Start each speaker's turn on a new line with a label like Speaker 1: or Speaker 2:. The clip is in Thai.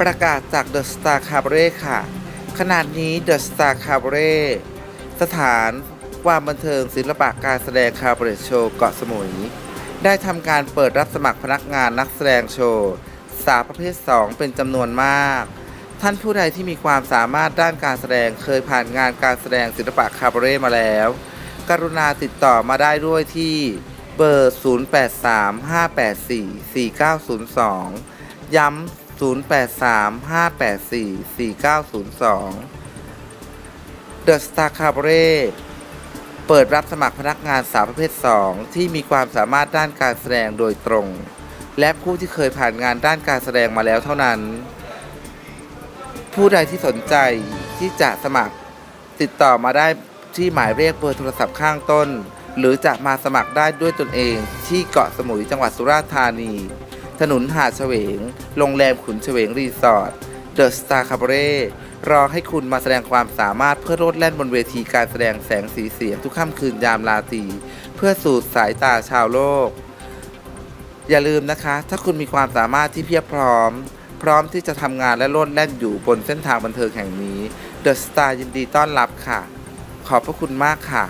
Speaker 1: ประกาศจาก The Star c a b a r e t ค่ะ ขนาดนี้ The Star c a b a r e t สถานความบันเทิงศิลปะการแสดงคาบเรตโชว์เกาะสมุย ได้ทำการเปิดรับสมัครพนักงานนักแสดงโชว์ สาวประเภท 2 เป็นจำนวนมาก ท่านผู้ใดที่มีความสามารถด้านการแสดงเคยผ่านงานการแสดงศิลปะคาบเร่มาแล้ว กรุณาติดต่อมาได้ด้วยที่เบอร์ 0835844902 ย้ำ 0835844902 The Star Cabaret เปิดรับสมัครพนักงานสาวประเภท 2 ที่มีความสามารถด้านการแสดงโดยตรง และผู้ที่เคยผ่านงานด้านการแสดงมาแล้วเท่านั้น ผู้ใดที่สนใจที่จะสมัครติดต่อมาได้ที่หมายเลขเบอร์โทรศัพท์ข้างต้น หรือจะมาสมัครได้ด้วยตนเองที่เกาะสมุยจังหวัดสุราษฎร์ธานี ถนนหาดเฉวง โรงแรมขุนเฉวงรีสอร์ท เดอะสตาร์คาบเร่รอให้คุณมาแสดงความสามารถเพื่อโลดแล่นบนเวทีการแสดงแสงสีเสียงทุกค่ำคืนยามราตรีเพื่อสู่สายตาชาวโลก อย่าลืมนะคะ ถ้าคุณมีความสามารถที่เพียบพร้อม พร้อมที่จะทำงานและโลดแล่นอยู่บนเส้นทางบันเทิงแห่งนี้ The Star ยินดีต้อนรับค่ะ ขอบพระคุณมากค่ะ